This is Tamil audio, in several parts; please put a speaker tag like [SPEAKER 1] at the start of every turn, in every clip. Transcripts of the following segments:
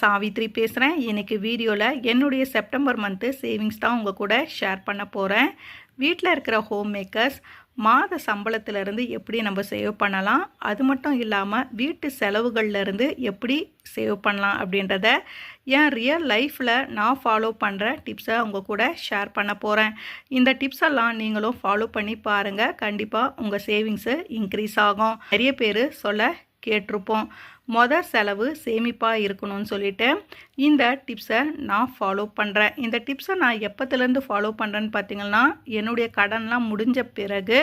[SPEAKER 1] சாவித்ரி பேசுகிறேன் இன்றைக்கி வீடியோவில் என்னுடைய செப்டம்பர் மந்த்து சேவிங்ஸ் தான் உங்கள் கூட ஷேர் பண்ண போகிறேன் வீட்டில் இருக்கிற ஹோம் மேக்கர்ஸ் மாத சம்பளத்திலேருந்து எப்படி நம்ம சேவ் பண்ணலாம்? அது மட்டும் இல்லாமல் வீட்டு செலவுகள்லேருந்து எப்படி சேவ் பண்ணலாம் அப்படின்றத என் ரியல் லைஃப்பில் நான் ஃபாலோ பண்ணுற டிப்ஸை உங்கள் கூட ஷேர் பண்ண போகிறேன் இந்த டிப்ஸ் எல்லாம் நீங்களும் ஃபாலோ பண்ணி பாருங்கள் கண்டிப்பாக உங்கள் சேவிங்ஸு இன்க்ரீஸ் ஆகும். நிறைய பேர் சொல்ல கேட்டிருப்போம். மொதல் செலவு சேமிப்பாக இருக்கணும்னு சொல்லிட்டு இந்த டிப்ஸை நான் ஃபாலோ பண்ணுறேன் இந்த டிப்ஸை நான் எப்போத்துலேருந்து ஃபாலோ பண்ணுறேன்னு பார்த்தீங்கன்னா என்னுடைய கடன்லாம் முடிஞ்ச பிறகு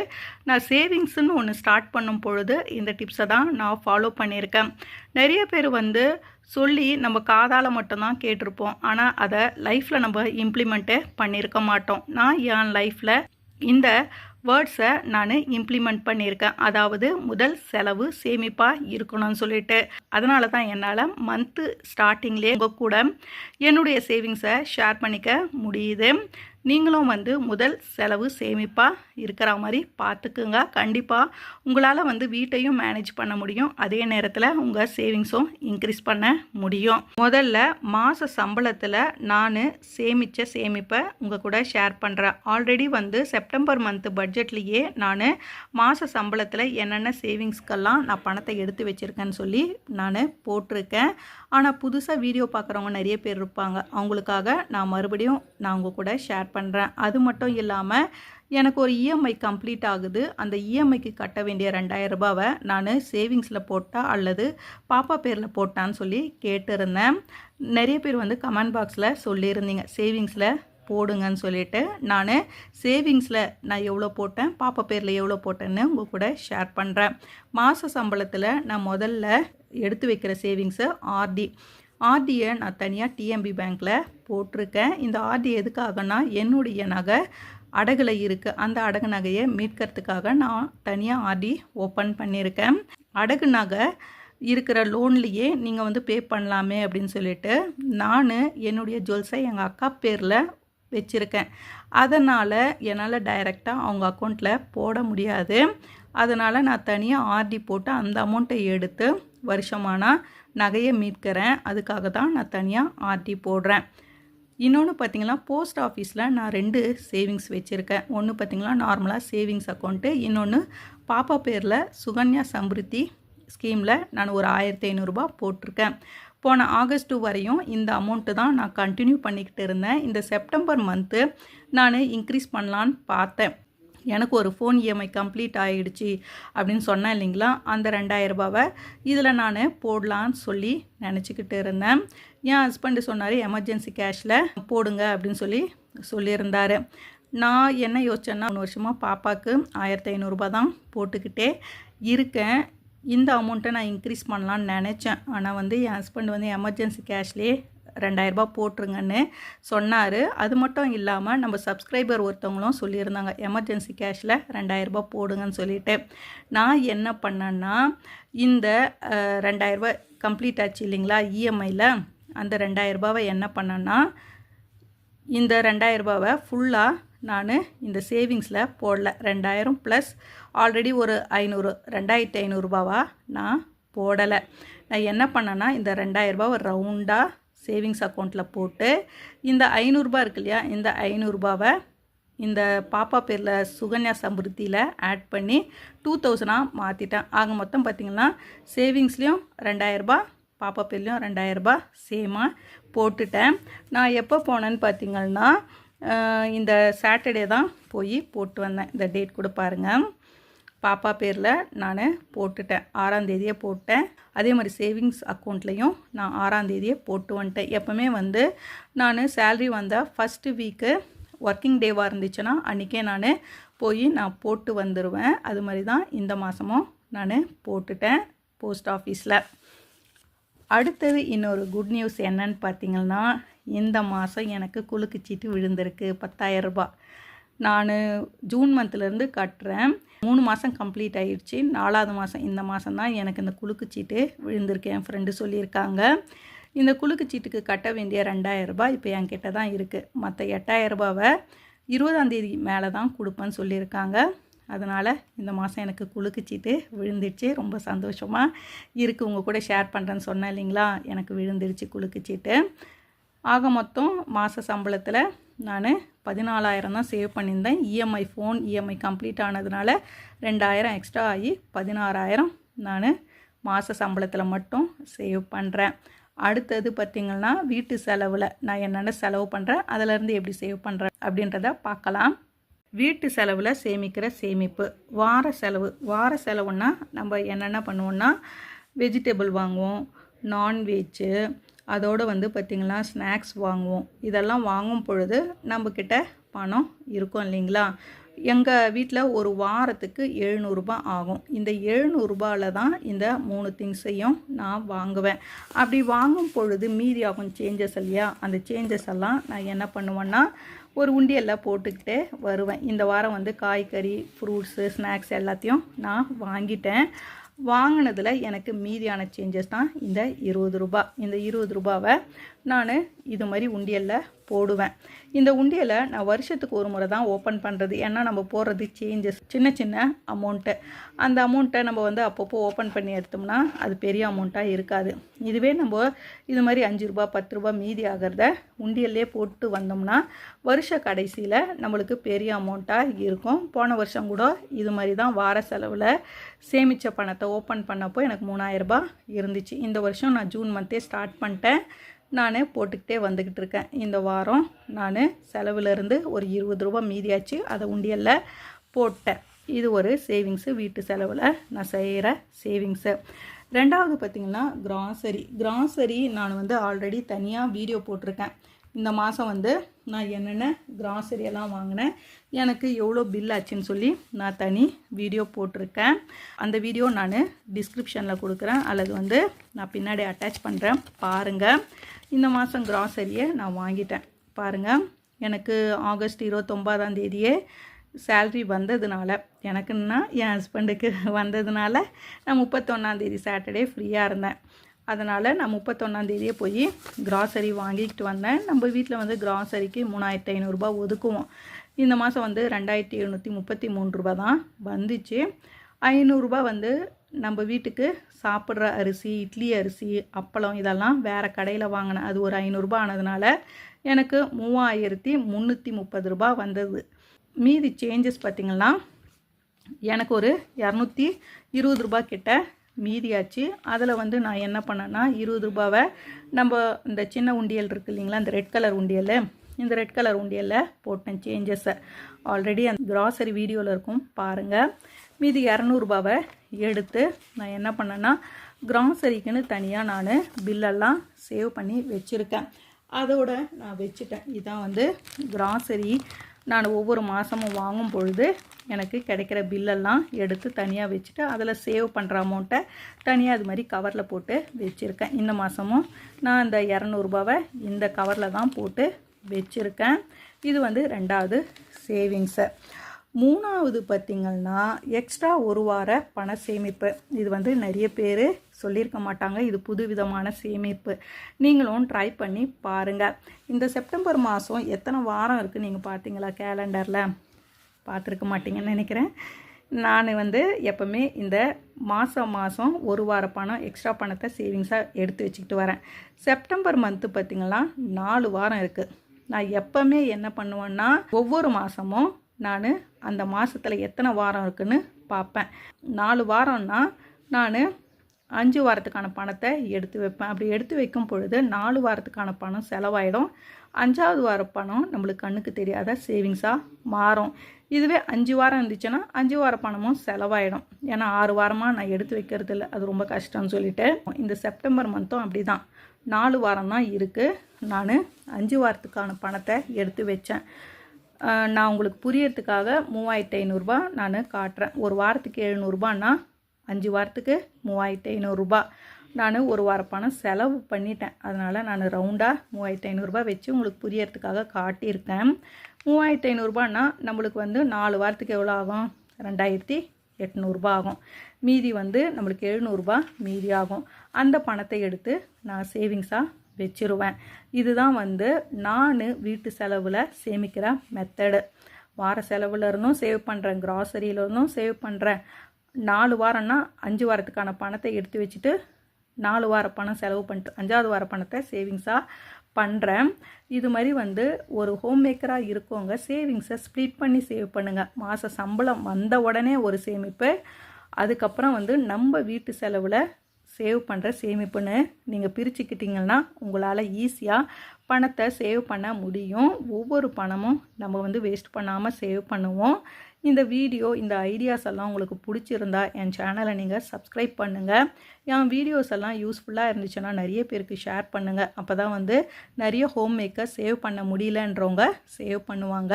[SPEAKER 1] நான் சேவிங்ஸ்னு ஒன்று ஸ்டார்ட் பண்ணும் பொழுது இந்த டிப்ஸை தான் நான் ஃபாலோ பண்ணியிருக்கேன். நிறைய பேர் வந்து சொல்லி நம்ம காதால் மட்டும்தான் கேட்டிருப்போம். ஆனால் அதை லைஃப்பில் நம்ம இம்ப்ளிமெண்ட்டே பண்ணியிருக்க மாட்டோம். நான் என் லைஃப்பில் இந்த வேர்ட்ஸை நான் இம்ப்ளிமெண்ட் பண்ணியிருக்கேன். அதாவது முதல் செலவு சேமிப்பாக இருக்கணும்னு சொல்லிட்டு. அதனால தான் என்னால் மந்த்து ஸ்டார்டிங்லேயே உங்கள் கூட என்னுடைய சேவிங்ஸை ஷேர் பண்ணிக்க முடியுது. நீங்களும் வந்து முதல் செலவு சேமிப்பாக இருக்கிற மாதிரி பார்த்துக்குங்க கண்டிப்பாக உங்களால் வந்து வீட்டையும் மேனேஜ் பண்ண முடியும். அதே நேரத்தில் உங்கள் சேவிங்ஸும் இன்க்ரீஸ் பண்ண முடியும். முதல்ல மாத சம்பளத்தில் நான் சேமித்த சேமிப்பை உங்கள் கூட ஷேர் பண்ணுறேன் ஆல்ரெடி வந்து செப்டம்பர் மந்த்து பட்ஜெட்லேயே நான் மாத சம்பளத்தில் என்னென்ன சேவிங்ஸ்க்கெல்லாம் நான் பணத்தை எடுத்து வச்சுருக்கேன்னு சொல்லி நான் போட்டிருக்கேன். ஆனால் புதுசாக வீடியோ பார்க்குறவங்க நிறைய பேர் இருப்பாங்க. அவங்களுக்காக நான் மறுபடியும் நான் உங்கள் கூட ஷேர் பண்ணுறேன் அது மட்டும் இல்லாமல் எனக்கு ஒரு இஎம்ஐ கம்ப்ளீட் ஆகுது. அந்த இஎம்ஐக்கு கட்ட வேண்டிய ரெண்டாயிரம் ரூபாவை நான் சேவிங்ஸில் போட்டால் அல்லது பாப்பா பேரில் போட்டான்னு சொல்லி கேட்டிருந்தேன். நிறைய பேர் வந்து கமெண்ட் பாக்ஸில் சொல்லியிருந்தீங்க. சேவிங்ஸில் போடுங்கன்னு சொல்லிட்டு நான் சேவிங்ஸில் நான் எவ்வளோ போட்டேன் பாப்பா பேரில் எவ்வளோ போட்டேன்னு உங்கள் கூட ஷேர் பண்ணுறேன் மாத சம்பளத்தில் நான் முதல்ல எடுத்து வைக்கிற சேவிங்ஸு ஆர்டி ஆர்டியை நான் தனியாக டிஎம்பி பேங்க்கில் போட்டிருக்கேன். இந்த ஆர்டி எதுக்காகனா என்னுடைய நகை அடகுல இருக்குது அந்த அடகு நகையை மீட்கிறதுக்காக நான் தனியாக ஆர்டி ஓப்பன் பண்ணியிருக்கேன். அடகு நகை இருக்கிற லோன்லேயே நீங்கள் வந்து பே பண்ணலாமே அப்படின்னு சொல்லிட்டு நான் என்னுடைய ஜுவல்ஸை எங்கள் அக்கா பேரில் வச்சுருக்கேன். அதனால் என்னால் டைரெக்டாக அவங்க அக்கௌண்ட்டில் போட முடியாது. அதனால் நான் தனியாக ஆர்டி போட்டு அந்த அமௌண்ட்டை எடுத்து வருஷமானால் நகையை மீட்கிறேன். அதுக்காக தான் நான் தனியாக ஆர்டி போடுறேன். இன்னொன்று பார்த்தீங்கன்னா போஸ்ட் ஆஃபீஸில் நான் ரெண்டு சேவிங்ஸ் வச்சுருக்கேன். ஒன்று பார்த்தீங்கன்னா நார்மலாக சேவிங்ஸ் அக்கௌண்ட்டு இன்னொன்று பாப்பா பேரில் சுகன்யா சம்ருத்தி ஸ்கீமில் நான் ஒரு ஆயிரத்தி ஐநூறுரூபா போட்டிருக்கேன். போன ஆகஸ்ட்டு வரையும் இந்த அமௌண்ட்டு தான் நான் கண்டினியூ பண்ணிக்கிட்டு இருந்தேன். இந்த செப்டம்பர் மந்த்து நான் இன்க்ரீஸ் பண்ணலான்னு பார்த்தேன். எனக்கு ஒரு ஃபோன் இஎம்ஐ கம்ப்ளீட் ஆகிடுச்சு அப்படின்னு சொன்னேன் இல்லைங்களா? அந்த ரெண்டாயிரம் ரூபாவை இதில் நான் போடலான்னு சொல்லி நினச்சிக்கிட்டு இருந்தேன். என் ஹஸ்பண்டு சொன்னார் எமர்ஜென்சி கேஷில் போடுங்க அப்படின்னு சொல்லி சொல்லியிருந்தார். நான் என்ன யோசிச்சேன்னா மூணு வருஷமாக பாப்பாவுக்கு ஆயிரத்தி ஐநூறுரூபா தான் போட்டுக்கிட்டே இருக்கேன். இந்த அமௌண்ட்டை நான் இன்க்ரீஸ் பண்ணலான்னு நினச்சேன். ஆனால் வந்து என் ஹஸ்பண்ட் வந்து எமர்ஜென்சி கேஷ்லேயே ரெண்டாயிரரூபா போட்டுருங்கன்னு சொன்னார். அது மட்டும் இல்லாமல் நம்ம சப்ஸ்கிரைபர் ஒருத்தவங்களும் சொல்லியிருந்தாங்க எமர்ஜென்சி கேஷில் ரெண்டாயிரரூபா போடுங்கன்னு சொல்லிட்டு. நான் என்ன பண்ணேன்னா இந்த ரெண்டாயிரரூபா கம்ப்ளீட் ஆச்சு இல்லைங்களா இஎம்ஐயில் அந்த ரெண்டாயிரரூபாவை என்ன பண்ணேன்னா இந்த ரெண்டாயிரரூபாவை ஃபுல்லாக நான் இந்த சேவிங்ஸில் போடல. ரெண்டாயிரம் ப்ளஸ் ஆல்ரெடி ஒரு ஐநூறு ரெண்டாயிரத்தி ஐநூறுரூபாவா நான் போடலை. நான் என்ன பண்ணேன்னா இந்த ரெண்டாயிரரூபாவை ரவுண்டாக சேவிங்ஸ் அக்கௌண்ட்டில் போட்டு இந்த ஐநூறுரூபா இருக்கு இல்லையா இந்த ஐநூறுரூபாவை இந்த பாப்பா பேரில் சுகன்யா சமிருத்தியில் ஆட் பண்ணி டூ தௌசண்டாக மாற்றிட்டேன் ஆக மொத்தம் பார்த்திங்கன்னா சேவிங்ஸ்லேயும் ரெண்டாயிரரூபா பாப்பா பேர்லேயும் ரெண்டாயிரரூபா சேமாக போட்டுட்டேன். நான் எப்போ போனேன்னு பார்த்திங்கன்னா இந்த சாட்டர்டே தான் போய் போட்டு வந்தேன். இந்த டேட் கூட பாருங்கள் பாப்பா பேரில் நான் போட்டுட்டேன். ஆறாந்தேதியே போட்டேன். அதே மாதிரி சேவிங்ஸ் அக்கௌண்ட்லேயும் நான் ஆறாந்தேதியே போட்டு வந்துட்டேன். எப்போவுமே வந்து நான் சேல்ரி வந்த ஃபஸ்ட்டு வீக்கு ஒர்க்கிங் டேவாக இருந்துச்சுன்னா அன்றைக்கே நான் போய் நான் போட்டு வந்துடுவேன் அது மாதிரி தான் இந்த மாதமும் நான் போட்டுட்டேன் போஸ்ட் ஆஃபீஸில் அடுத்தது இன்னொரு குட் நியூஸ் என்னன்னு பார்த்தீங்கன்னா இந்த மாதம் எனக்கு குலுக்கு சீட்டு விழுந்திருக்கு பத்தாயிரம் ரூபாய். நான் ஜூன் மந்த்லேருந்து கட்டுறேன். மூணு மாதம் கம்ப்ளீட் ஆகிடுச்சு நாலாவது மாதம் இந்த மாதம் தான் எனக்கு இந்த குலுக்கு சீட்டு விழுந்திருக்கு. என் ஃப்ரெண்டு சொல்லியிருக்காங்க. இந்த குலுக்கு சீட்டுக்கு கட்ட வேண்டிய ரெண்டாயிரம் ரூபாய் இப்போ என்கிட்ட தான் இருக்குது மற்ற எட்டாயிரம் ரூபாவை இருபதாந்தேதி மேலே தான் கொடுப்பேன்னு சொல்லியிருக்காங்க. அதனால் இந்த மாதம் எனக்கு குலுக்குச்சிட்டு விழுந்துடுச்சு ரொம்ப சந்தோஷமாக இருக்குது உங்கள் கூட ஷேர் பண்ணுறேன்னு சொன்னேன் இல்லைங்களா? எனக்கு விழுந்துடுச்சு குலுக்குச்சிட்டு ஆக மொத்தம் மாத சம்பளத்தில் நான் பதினாலாயிரம் தான் சேவ் பண்ணியிருந்தேன். இஎம்ஐ ஃபோன் இஎம்ஐ கம்ப்ளீட் ஆனதுனால ரெண்டாயிரம் எக்ஸ்ட்ரா ஆகி பதினாறாயிரம் நான் மாத சம்பளத்தில் மட்டும் சேவ் பண்ணுறேன் அடுத்தது பார்த்திங்கன்னா வீட்டு செலவில் நான் என்னென்ன செலவு பண்ணுறேன் அதிலேருந்து எப்படி சேவ் பண்ணுறேன் அப்படின்றத பார்க்கலாம். வீட்டு செலவில் சேமிக்கிற சேமிப்பு. வார செலவு. வார செலவுன்னா நம்ம என்னென்ன பண்ணுவோன்னா வெஜிடபிள் வாங்குவோம் நான்வெஜ்ஜு அதோடு வந்து பார்த்திங்கன்னா ஸ்நாக்ஸ் வாங்குவோம். இதெல்லாம் வாங்கும் பொழுது நம்மக்கிட்ட பணம் இருக்கும் இல்லைங்களா? எங்கள் வீட்டில் ஒரு வாரத்துக்கு எழுநூறுபா ஆகும். இந்த எழுநூறுபாவில் தான் இந்த மூணு திங்ஸையும் நான் வாங்குவேன். அப்படி வாங்கும் பொழுது மீதி ஆகும் சேஞ்சஸ் இல்லையா? அந்த சேஞ்சஸ் எல்லாம் நான் என்ன பண்ணுவேன்னா ஒரு உண்டியெல்லாம் போட்டுக்கிட்டே வருவேன். இந்த வாரம் வந்து காய்கறி ஃப்ரூட்ஸு ஸ்நாக்ஸ் எல்லாத்தையும் நான் வாங்கிட்டேன். வாங்கினதில் எனக்கு மீதியான சேஞ்சஸ் தான் இந்த இருபது ரூபா. இந்த இருபது ரூபாவை நான் இது மாதிரி உண்டியலில் போடுவேன். இந்த உண்டியலை நான் வருஷத்துக்கு ஒரு முறை தான் ஓப்பன் பண்ணுறது ஏன்னா நம்ம போடுறது சேஞ்சஸ் சின்ன சின்ன அமௌண்ட்டு அந்த அமௌண்ட்டை நம்ம வந்து அப்பப்போ ஓப்பன் பண்ணி எடுத்தோம்னா அது பெரிய அமௌண்ட்டாக இருக்காது. இதுவே நம்ம இது மாதிரி அஞ்சு ரூபா பத்து ரூபா மீதி ஆகிறத உண்டியல்லே போட்டு வந்தோம்னா வருஷ கடைசியில் நம்மளுக்கு பெரிய அமௌண்ட்டாக இருக்கும். போன வருஷம் கூட இது மாதிரி தான் வார செலவில் சேமித்த பணத்தை ஓப்பன் பண்ணப்போ எனக்கு மூணாயிரரூபா இருந்துச்சு. இந்த வருஷம் நான் ஜூன் மந்த்தே ஸ்டார்ட் பண்ணிட்டேன். நான் போட்டுக்கிட்டே வந்துக்கிட்டு இருக்கேன். இந்த வாரம் நான் செலவுலேருந்து ஒரு இருபது ரூபா மீதியாச்சு. அதை உண்டியலில் போட்டேன். இது ஒரு சேவிங்ஸு. வீட்டு செலவில் நான் செய்கிற சேவிங்ஸு. ரெண்டாவது பார்த்திங்கன்னா கிராசரி. கிராசரி நான் வந்து ஆல்ரெடி தனியாக வீடியோ போட்டிருக்கேன். இந்த மாதம் வந்து நான் என்னென்ன கிராசரி எல்லாம் வாங்கினேன் எனக்கு எவ்வளோ பில் ஆச்சுன்னு சொல்லி நான் தனி வீடியோ போட்டிருக்கேன். அந்த வீடியோ நான் டிஸ்கிரிப்ஷனில் கொடுக்குறேன். அல்லது வந்து நான் பின்னாடி அட்டாச் பண்ணுறேன் பாருங்கள் இந்த மாதம் கிராசரியை நான் வாங்கிட்டேன். பாருங்கள் எனக்கு ஆகஸ்ட் இருபத்தொம்பதாம் தேதியே சேல்ரி வந்ததுனால எனக்குன்னா என் ஹஸ்பண்டுக்கு வந்ததுனால நான் முப்பத்தொன்னாந்தேதி சாட்டர்டே ஃப்ரீயாக இருந்தேன். அதனால் நான் முப்பத்தொன்னாந்தேதியே போய் கிராசரி வாங்கிக்கிட்டு வந்தேன். நம்ம வீட்டில் வந்து கிராசரிக்கு மூணாயிரத்தி ஐநூறுரூபா ஒதுக்குவோம். இந்த மாதம் வந்து ரெண்டாயிரத்தி எழுநூற்றி முப்பத்தி மூணு ரூபா தான் வந்துச்சு. ஐநூறுரூபா வந்து நம்ம வீட்டுக்கு சாப்பிட்ற அரிசி இட்லி அரிசி அப்பளம் இதெல்லாம் வேறு கடையில் வாங்கினேன் அது ஒரு ஐநூறுரூபா ஆனதுனால எனக்கு மூவாயிரத்தி முந்நூற்றி முப்பது ரூபா வந்தது. மீதி சேஞ்சஸ் பார்த்திங்கன்னா எனக்கு ஒரு இரநூத்தி இருபது ரூபா கிட்ட மீதியாச்சு. அதில் வந்து நான் என்ன பண்ணேன்னா இருபது ரூபாவை நம்ம இந்த சின்ன உண்டியல் இருக்குது இல்லைங்களா இந்த ரெட் கலர் உண்டியல். இந்த ரெட் கலர் உண்டியலில் போட்டேன் சேஞ்சஸை ஆல்ரெடி அந்த கிராசரி வீடியோவில் இருக்கும் பாருங்கள் மீதி இரநூறுபாவை எடுத்து நான் என்ன பண்ணேன்னா கிராசரிக்குன்னு தனியாக நான் பில்லெல்லாம் சேவ் பண்ணி வச்சுருக்கேன். அதோட நான் வச்சுட்டேன். இதான் வந்து கிராசரி நான் ஒவ்வொரு மாதமும் வாங்கும் பொழுது எனக்கு கிடைக்கிற பில்லெல்லாம் எடுத்து தனியாக வச்சுட்டு அதில் சேவ் பண்ணுற அமௌண்ட்டை தனியாக அது மாதிரி கவரில் போட்டு வச்சுருக்கேன். இந்த மாதமும் நான் இந்த இரநூறுபாவை இந்த கவரில் தான் போட்டு வச்சுருக்கேன். இது வந்து ரெண்டாவது சேவிங்ஸை மூணாவது பார்த்திங்கன்னா எக்ஸ்ட்ரா ஒரு வார பண சேமிப்பு. இது வந்து நிறைய பேர் சொல்லியிருக்க மாட்டாங்க. இது புது விதமான சேமிப்பு. நீங்களும் ட்ரை பண்ணி பாருங்கள் இந்த செப்டம்பர் மாதம் எத்தனை வாரம் இருக்குது நீங்கள் பார்த்தீங்களா கேலண்டரில் பார்த்துருக்க மாட்டீங்கன்னு நினைக்கிறேன். நான் வந்து எப்போவுமே இந்த மாதம் மாதம் ஒரு வார பணம் எக்ஸ்ட்ரா பணத்தை சேவிங்ஸாக எடுத்து வச்சுக்கிட்டு வரேன். செப்டம்பர் மந்த்து பார்த்திங்கன்னா நாலு வாரம் இருக்குது நான் எப்போவுமே என்ன பண்ணுவேன்னா ஒவ்வொரு மாதமும் நான் அந்த மாதத்தில் எத்தனை வாரம் இருக்குன்னு பார்ப்பேன் நாலு வாரம்னா நான் அஞ்சு வாரத்துக்கான பணத்தை எடுத்து வைப்பேன். அப்படி எடுத்து வைக்கும் பொழுது நாலு வாரத்துக்கான பணம் செலவாயிடும். அஞ்சாவது வார பணம் நம்மளுக்கு கண்ணுக்கு தெரியாத சேவிங்ஸாக மாறும். இதுவே அஞ்சு வாரம் இருந்துச்சுன்னா அஞ்சு வார பணமும் செலவாயிடும். ஏன்னா ஆறு வாரமாக நான் எடுத்து வைக்கிறது இல்லை. அது ரொம்ப கஷ்டம்னு சொல்லிட்டு இந்த செப்டம்பர் மந்த்தும் அப்படி தான் நாலு வாரம் தான் இருக்குது நான் அஞ்சு வாரத்துக்கான பணத்தை எடுத்து வச்சேன். நான் உங்களுக்கு புரியறதுக்காக மூவாயிரத்து ஐநூறுரூபா நான் காட்டுறேன். ஒரு வாரத்துக்கு எழுநூறுபான்னா அஞ்சு வாரத்துக்கு மூவாயிரத்து ஐநூறுரூபா நான் ஒரு வார பணம் செலவு பண்ணிட்டேன். அதனால் நான் ரவுண்டாக மூவாயிரத்து ஐநூறுரூபா வச்சு உங்களுக்கு புரியறதுக்காக காட்டியிருக்கேன். மூவாயிரத்து ஐநூறுரூபான்னா நம்மளுக்கு வந்து நாலு வாரத்துக்கு எவ்வளோ ஆகும்? ரெண்டாயிரத்தி எட்நூறுபா ஆகும். மீதி வந்து நம்மளுக்கு எழுநூறுபா மீதி ஆகும். அந்த பணத்தை எடுத்து நான் சேவிங்ஸாக வச்சிருவேன். இதுதான் வந்து நான் வீட்டு செலவில் சேமிக்கிற மெத்தடு வார செலவில் இருந்தும் சேவ் பண்ணுறேன் கிராசரியில இருந்தும் சேவ் பண்ணுறேன் நாலு வாரம்னா அஞ்சு வாரத்துக்கான பணத்தை எடுத்து வச்சுட்டு நாலு வார பணம் செலவு பண்ணிட்டு அஞ்சாவது வார பணத்தை சேவிங்ஸாக பண்ணுறேன் இது மாதிரி வந்து ஒரு ஹோம் மேக்கராக இருக்கவங்க சேவிங்ஸை ஸ்ப்ளிட் பண்ணி சேவ் பண்ணுங்கள் மாத சம்பளம் வந்த உடனே ஒரு சேமிப்பு. அதுக்கப்புறம் வந்து நம்ம வீட்டு செலவில் சேவ் பண்ணுற சேமிப்புன்னு நீங்கள் பிரிச்சுக்கிட்டிங்கன்னா உங்களால் ஈஸியாக பணத்தை சேவ் பண்ண முடியும். ஒவ்வொரு பணமும் நம்ம வந்து வேஸ்ட் பண்ணாமல் சேவ் பண்ணுவோம். இந்த வீடியோ இந்த ஐடியாஸ் எல்லாம் உங்களுக்கு பிடிச்சிருந்தா என் சேனலை நீங்கள் சப்ஸ்கிரைப் பண்ணுங்கள் என் வீடியோஸ் எல்லாம் யூஸ்ஃபுல்லாக இருந்துச்சுன்னா நிறைய பேருக்கு ஷேர் பண்ணுங்கள் அப்போ தான் வந்து நிறைய ஹோம் மேக்கர் சேவ் பண்ண முடியலன்றவங்க சேவ் பண்ணுவாங்க.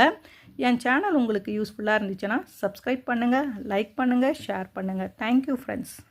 [SPEAKER 1] என் சேனல் உங்களுக்கு யூஸ்ஃபுல்லாக இருந்துச்சுன்னா சப்ஸ்கிரைப் பண்ணுங்கள் லைக் பண்ணுங்கள் ஷேர் பண்ணுங்கள் தேங்க்யூ ஃப்ரெண்ட்ஸ்